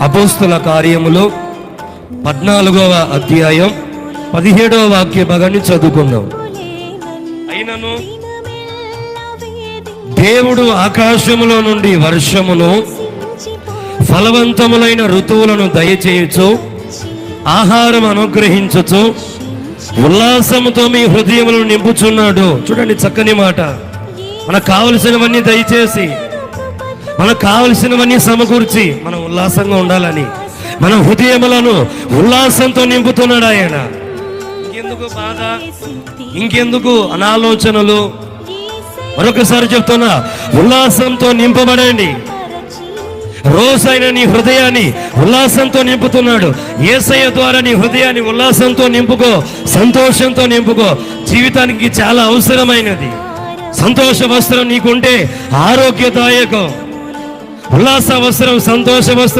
అపోస్తుల కార్యములు పద్నాలుగవ అధ్యాయం పదిహేడవ వాక్య భాగాన్ని చదువుకుందాం. అయినను దేవుడు ఆకాశములో నుండి వర్షమును ఫలవంతములైన ఋతువులను దయచేయచ్చు ఆహారం అనుగ్రహించచ్చు ఉల్లాసముతో మీ హృదయములను నింపుచున్నాడు. చూడండి చక్కని మాట. మనకు కావలసినవన్నీ దయచేసి మనకు కావలసినవన్నీ సమకూర్చి మనం ఉల్లాసంగా ఉండాలని మన హృదయములను ఉల్లాసంతో నింపుతున్నాడు ఆయన. ఇంకెందుకు బాధ? ఇంకెందుకు అనాలోచనలు? మరొకసారి చెప్తున్నా ఉల్లాసంతో నింపబడండి. రోజైన నీ హృదయాన్ని ఉల్లాసంతో నింపుతున్నాడు. ఏసయ్య ద్వారా నీ హృదయాన్ని ఉల్లాసంతో నింపుకో సంతోషంతో నింపుకో. జీవితానికి చాలా అవసరమైనది. సంతోష వస్త్రం నీకుంటే ఆరోగ్యదాయకం. ఉల్లాస వస్త్రం సంతోష వస్త్రం